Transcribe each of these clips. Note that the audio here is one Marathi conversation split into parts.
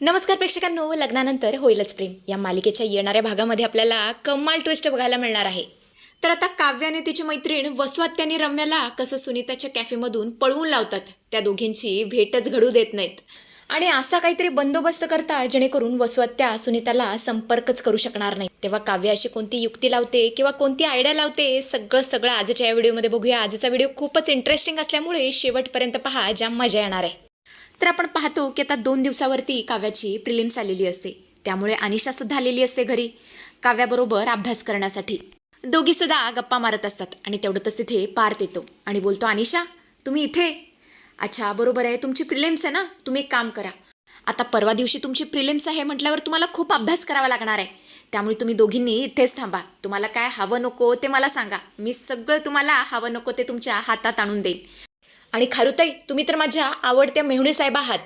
नमस्कार प्रेक्षकांनो लग्नानंतर होईलच प्रेम. या मालिकेच्या येणाऱ्या भागामध्ये आपल्याला कमाल ट्विस्ट बघायला मिळणार आहे. तर आता काव्याने तिची मैत्रीण वसवात्याने रम्याला कसं सुनीताच्या कॅफेमधून पळवून लावतात त्या दोघींची भेटच घडू देत नाहीत. आणि असा काहीतरी बंदोबस्त करता जेणेकरून वसवात्या सुनीताला संपर्कच करू शकणार नाही. तेव्हा काव्य अशी कोणती युक्ती लावते किंवा कोणती आयडिया लावते सगळं सगळं आजच्या या व्हिडिओमध्ये बघूया. आजचा व्हिडिओ खूपच इंटरेस्टिंग असल्यामुळे शेवटपर्यंत पहा ज्या मजा येणार आहे. तर आपण पाहतो की आता दोन दिवसावरती काव्याची प्रिलिम्स आलेली असते. त्यामुळे अनिशा सुद्धा आलेली असते घरी काव्याबरोबर अभ्यास करण्यासाठी. दोघी सुद्धा गप्पा मारत असतात आणि तेवढंच तिथे पार्थ येतो आणि बोलतो अनिशा तुम्ही इथे? अच्छा बरोबर आहे तुमची प्रिलिम्स आहे ना? तुम्ही एक काम करा. आता परवा दिवशी तुमची प्रिलिम्स आहे म्हटल्यावर तुम्हाला खूप अभ्यास करावा लागणार आहे. त्यामुळे तुम्ही दोघींनी इथेच थांबा. तुम्हाला काय हवं नको ते मला सांगा. मी सगळं तुम्हाला हवं नको ते तुमच्या हातात आणून देईन. आणि खारुताई तुम्ही तर माझ्या आवडत्या मेहुणे साहेब आहात.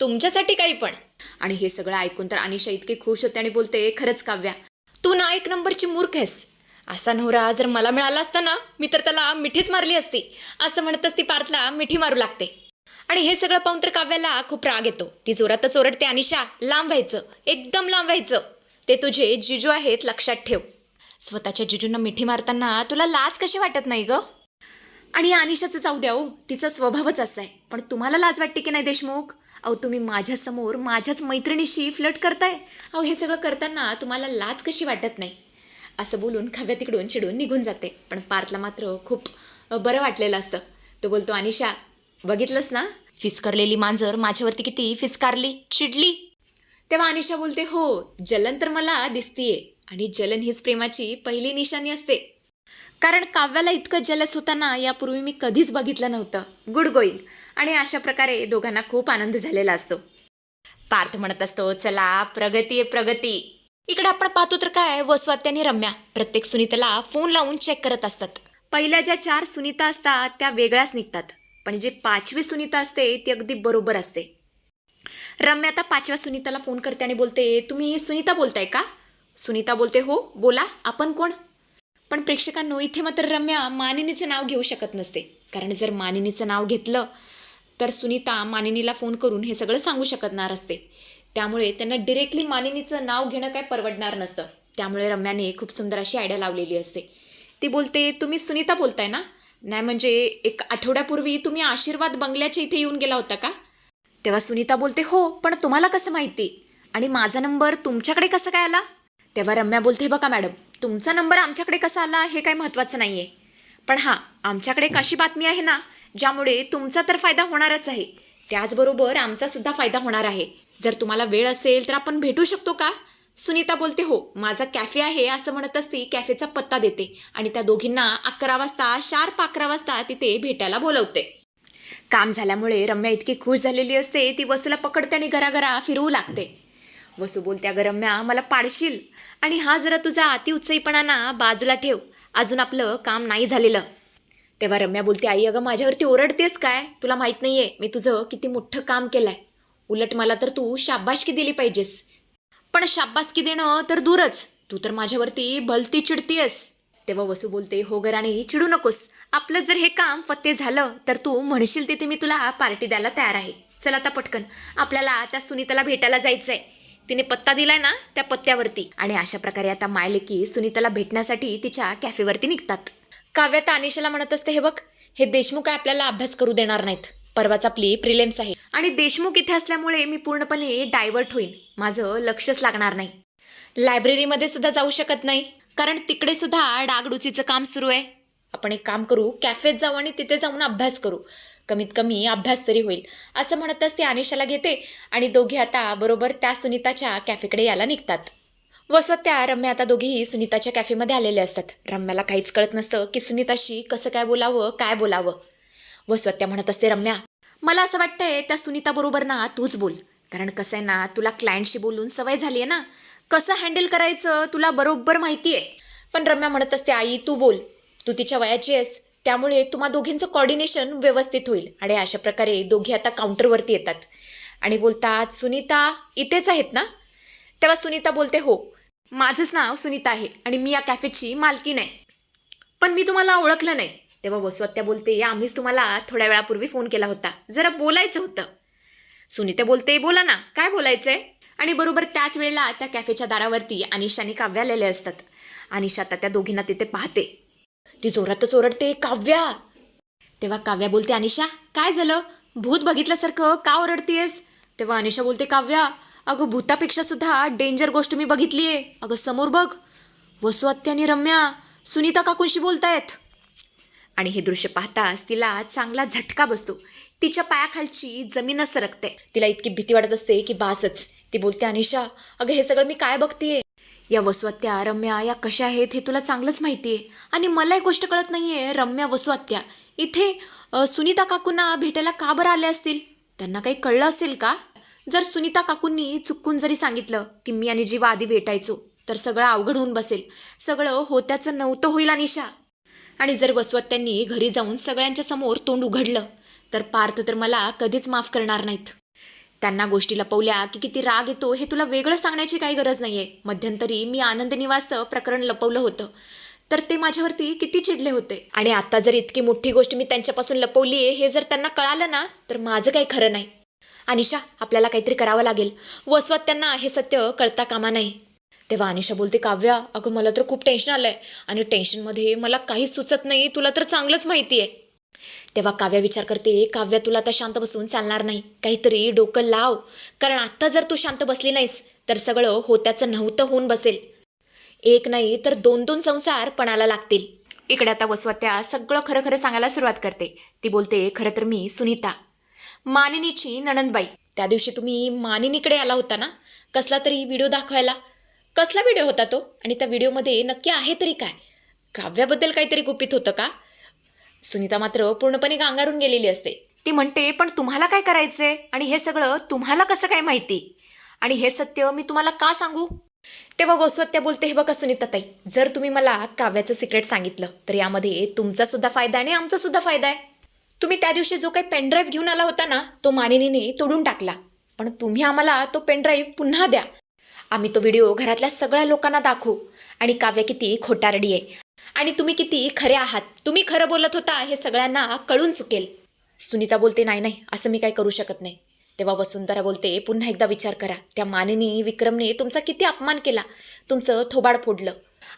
तुमच्यासाठी काही पण. आणि हे सगळं ऐकून तर अनिशा इतकी खुश होते आणि बोलते खरंच काव्या तू ना एक नंबरची मूर्ख आहेस. असा नवरा जर मला मिळाला असता ना मी तर त्याला मिठीच मारली असती. असं म्हणतच ती पार्थला मिठी मारू लागते. आणि हे सगळं पाहून तर काव्याला खूप राग येतो. ती जोरातच ओरडते अनिशा लांब व्हायचं. एकदम लांब व्हायचं. ते तुझे जिजू आहेत लक्षात ठेव. स्वतःच्या जिजूंना मिठी मारताना तुला लाज कशी वाटत नाही ग? आणि या अनिशाचं जाऊ द्या हो. तिचा स्वभावच असा आहे. पण तुम्हाला लाज वाटते की नाही देशमुख? अहो तुम्ही माझ्यासमोर माझ्याच मैत्रिणीशी फ्लट करताय. अहो हे सगळं करताना तुम्हाला लाज कशी वाटत नाही? असं बोलून खव्या तिकडून चिडून निघून जाते. पण पार्थला मात्र खूप बरं वाटलेलं असतं. तो बोलतो अनिशा बघितलंस ना? फिसकारलेली मांजर माझ्यावरती किती फिसकारली चिडली. तेव्हा अनिशा बोलते हो जलन तर मला दिसतीये. आणि जलन हीच प्रेमाची पहिली निशाणी असते. कारण काव्याला इतकं जलस होताना यापूर्वी मी कधीच बघितलं नव्हतं. गुड गोईंग आणि अशा प्रकारे दोघांना खूप आनंद झालेला असतो. पार्थ म्हणत असतो चला प्रगती आहे प्रगती. इकडे आपण पाहतो तर काय वसवात्या आणि रम्या प्रत्येक सुनीताला फोन लावून चेक करत असतात. पहिल्या ज्या चार सुनीता असतात त्या वेगळ्याच निघतात. पण जे पाचवी सुनीता असते ती अगदी बरोबर असते. रम्या आता पाचव्या सुनीताला फोन करते आणि बोलते तुम्ही सुनीता बोलताय का? सुनीता बोलते हो बोला आपण कोण? पण प्रेक्षकांनो इथे मात्र रम्या मानिनीचं नाव घेऊ शकत नसते. कारण जर मानिनीचं नाव घेतलं तर सुनीता मानिनीला फोन करून हे सगळं सांगू शकणार असते. त्यामुळे त्यांना डिरेक्टली मानिनीचं नाव घेणं काय परवडणार नसतं. त्यामुळे रम्याने खूप सुंदर अशी आयडिया लावलेली असते. ती बोलते तुम्ही सुनीता बोलताय ना? नाही म्हणजे एक आठवड्यापूर्वी तुम्ही आशीर्वाद बंगल्याच्या इथे येऊन गेला होता का? तेव्हा सुनीता बोलते हो पण तुम्हाला कसं माहिती? आणि माझा नंबर तुमच्याकडे कसं काय आला? तेव्हा रम्या बोलते बघा मॅडम तुमचा नंबर आमच्याकडे कसा आला हे काही महत्त्वाचं नाही आहे पण हां आमच्याकडे एक अशी बातमी आहे ना ज्यामुळे तुमचा तर फायदा होणारच आहे. त्याचबरोबर आमचासुद्धा फायदा होणार आहे. जर तुम्हाला वेळ असेल तर आपण भेटू शकतो का? सुनीता बोलते हो माझा कॅफे आहे असं म्हणतच ती कॅफेचा पत्ता देते आणि त्या दोघींना अकरा वाजता शार्प अकरा वाजता तिथे भेटायला बोलवते. काम झाल्यामुळे रम्या इतकी खुश झालेली असते ती वसूला पकडते आणि घराघरा फिरवू लागते. वसू बोलत्या ग रम्या मला पाडशील? आणि हा जरा तुझा अतिउत्साहीपणा ना बाजूला ठेव. अजून आपलं काम नाही झालेलं. तेव्हा रम्या बोलते आई अगं माझ्यावरती ओरडतेस काय? तुला माहीत नाही आहे मी तुझं किती मोठं काम केलं आहे उलट मला तर तू शाबासकी दिली पाहिजेस. पण शाबासकी देणं तर दूरच. तू तर माझ्यावरती भलती चिडतीयस. तेव्हा वसू बोलते हो गराणी चिडू नकोस. आपलं जर हे काम फत्ते झालं तर तू म्हणशील तिथे मी तुला पार्टी द्यायला तयार आहे. चल आता पटकन. आपल्याला त्या सुनीताला भेटायला जायचं आहे तिने पत्ता दिलाय ना त्या पत्त्यावरती. आणि अशा प्रकारे आता मायलेकी सुनीताला भेटण्यासाठी तिच्या कॅफेवरती निघतात. काव्या तर अनिशाला म्हणत असते हे बघ हे देशमुख काय आपल्याला अभ्यास करू देणार नाहीत. परवाच आपली प्रिलेम्स आहे. आणि देशमुख इथे असल्यामुळे मी पूर्णपणे डायव्हर्ट होईन. माझं लक्षच लागणार नाही. लायब्ररीमध्ये सुद्धा जाऊ शकत नाही. कारण तिकडे सुद्धा डागडुचीचं काम सुरू आहे. आपण एक काम करू कॅफेत जाऊ आणि तिथे जाऊन अभ्यास करू. कमीत कमी अभ्यास तरी होईल. असं म्हणतच ते अनिशाला घेते आणि दोघे आता बरोबर त्या सुनीताच्या कॅफेकडे यायला निघतात. वसवत्या रम्या आता दोघेही सुनीताच्या कॅफेमध्ये आलेले असतात. रम्याला काहीच कळत नसतं की सुनीताशी कसं काय बोलावं काय बोलावं. वसवत्या म्हणत असते रम्या मला असं वाटतंय त्या सुनीता बरोबर ना तूच बोल. कारण कसं आहे ना तुला क्लायंटशी बोलून सवय झाली आहे ना. कसं हँडल करायचं तुला बरोबर माहिती आहे. पण रम्या म्हणत असते आई तू बोल. तू तिच्या वयाची आहेस. त्यामुळे तुम्हा दोघींचं कॉर्डिनेशन व्यवस्थित होईल. आणि अशा प्रकारे दोघी आता काउंटरवरती येतात. आणि बोलतात सुनीता इथेच आहेत ना? तेव्हा सुनीता बोलते हो. माझंच नाव सुनीता आहे आणि मी या कॅफेची मालकी आहे. पण मी तुम्हाला ओळखलं नाही. तेव्हा वसुआत्या बोलते आम्हीच तुम्हाला थोड्या वेळापूर्वी फोन केला होता. जरा बोलायचं होतं. सुनीता बोलते बोला ना काय बोलायचं आहे आणि बरोबर त्याच वेळेला त्या कॅफेच्या दारावरती अनिशा आणि काव्या आलेले असतात. अनिशा आता त्या दोघींना तिथे पाहते. ती जोरातच ओरडते काव्या. तेव्हा काव्या बोलते अनिशा काय झालं? भूत बघितल्यासारखं का ओरडतीयस तेव्हा अनिशा बोलते काव्या अगं भूतापेक्षा सुद्धा डेंजर गोष्ट मी बघितलीये. अगं समोर बघ. वसू आणि रम्या सुनीता काकूंशी बोलतायत. आणि हे दृश्य पाहताच तिला चांगला झटका बसतो. तिच्या पायाखालची जमीनच सरकते. तिला इतकी भीती वाटत असते की बासच. ती बोलते अनिशा अगं हे सगळं मी काय बघतीये? या वसुआत्या रम्या या कशा आहेत हे तुला चांगलंच माहिती आहे. आणि मला एक गोष्ट कळत नाही आहे रम्या वसुआत्या इथे सुनीता काकूंना भेटायला का बरं आले असतील? त्यांना काही कळलं असेल का? जर सुनीता काकूंनी चुकून जरी सांगितलं की मी आणि जीवा आधी भेटायचो तर सगळं अवघड होऊन बसेल. सगळं होत्याचं नव्हतं होईल अनिशा आणि जर वसवत्यांनी घरी जाऊन सगळ्यांच्या समोर तोंड उघडलं तर पार्थ तर मला कधीच माफ करणार नाहीत. त्यांना गोष्टी लपवल्या की किती राग येतो हे तुला वेगळं सांगण्याची काही गरज नाहीये. मध्यंतरी मी आनंद निवास प्रकरण लपवलं होतं. तर ते माझ्यावरती किती चिडले होते. आणि आता जर इतकी मोठी गोष्ट मी त्यांच्यापासून लपवली आहे हे जर त्यांना कळालं ना तर माझं काही खरं नाही. अनिशा आपल्याला काहीतरी करावं लागेल. वसवत त्यांना हे सत्य कळता कामा नाही. तेव्हा अनिशा बोलते काव्या अगं मला तर खूप टेन्शन आलं आहे आणि टेन्शनमध्ये मला काहीच सुचत नाही. तुला तर चांगलंच माहिती आहे तेव्हा काव्या विचार करते काव्या तुला आता शांत बसून चालणार नाही. काहीतरी डोकं लाव. कारण आत्ता जर तू शांत बसली नाहीस तर सगळं होत्याचं नव्हतं होऊन बसेल. एक नाही तर दोन दोन संसार पणाला लागतील. इकडे आता वसवत्या सगळं खरं खरं सांगायला सुरुवात करते. ती बोलते खरं तर मी सुनीता. मानिनीची नणंदबाई. त्या दिवशी तुम्ही मानिनीकडे आला होता ना? कसला तरी व्हिडिओ दाखवायला. कसला व्हिडिओ होता तो? आणि त्या व्हिडिओमध्ये नक्की आहे तरी काय? काव्याबद्दल काहीतरी गुपित होतं का? सुनीता मात्र पूर्णपणे गांगारून गेलेली असते. ती म्हणते पण तुम्हाला काय करायचंय? आणि हे सगळं तुम्हाला कसं काय माहिती? आणि हे सत्य मी तुम्हाला का सांगू? तेव्हा वसवत्या बोलते हे बघा सुनीताताई जर तुम्ही मला काव्याचं सिक्रेट सांगितलं तर यामध्ये तुमचा सुद्धा फायदा आणि आमचा सुद्धा फायदा आहे. तुम्ही त्या दिवशी जो काही पेनड्राईव्ह घेऊन आला होता ना तो मानिनीने तोडून टाकला. पण तुम्ही आम्हाला तो पेनड्राईव्ह पुन्हा द्या. आम्ही तो व्हिडिओ घरातल्या सगळ्या लोकांना दाखवू. आणि काव्य किती खोटारडी आहे. आणि तुम्ही किती खरे आहात. तुम्ही खरं बोलत होता हे सगळ्यांना कळून चुकेल. सुनीता बोलते नाही नाही असं मी काही करू शकत नाही. तेव्हा वसुंधरा बोलते पुन्हा एकदा विचार करा. त्या मानिनी विक्रमने तुमचा किती अपमान केला. तुमचं थोबाड फोडलं.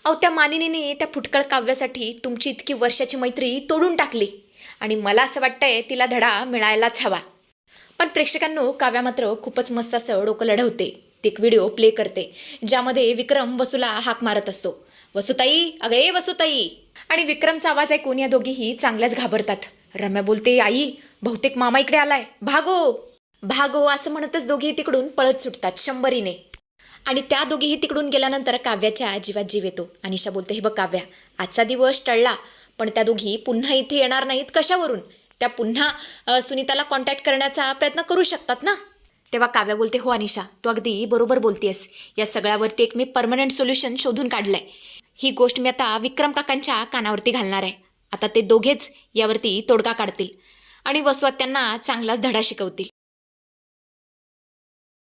अहो त्या मानिनीने त्या फुटकळ काव्यासाठी तुमची इतकी वर्षाची मैत्री तोडून टाकली. आणि मला असं वाटतंय तिला धडा मिळायलाच हवा. पण प्रेक्षकांनो काव्या मात्र खूपच मस्त असं डोकं लढवते. ते एक व्हिडिओ प्ले करते ज्यामध्ये विक्रम वसूला हाक मारत असतो. वसुताई अगं ए वसुताई. आणि विक्रमचा आवाज ऐकून या दोघीही चांगल्याच घाबरतात. रम्या बोलते आई बहुतेक मामा इकडे आलाय. भागो. भागो असं म्हणतच दोघीही तिकडून पळत सुटतात शंभरीने. आणि त्या दोघीही तिकडून गेल्यानंतर काव्याच्या जीवात जीव येतो. अनिशा बोलते हे बघ काव्या आजचा दिवस टळला पण त्या दोघी पुन्हा इथे येणार नाहीत कशावरून? त्या पुन्हा सुनीताला कॉन्टॅक्ट करण्याचा प्रयत्न करू शकतात ना? तेव्हा काव्या बोलते हो अनिशा तू अगदी बरोबर बोलतेस. या सगळ्यावरती एक मी परमनंट सोल्युशन शोधून काढलंय. ही गोष्ट मी आता विक्रम काकांच्या कानावरती घालणार आहे. आता ते दोघेच यावरती तोडगा काढतील आणि वसवात त्यांना चांगलाच धडा शिकवतील.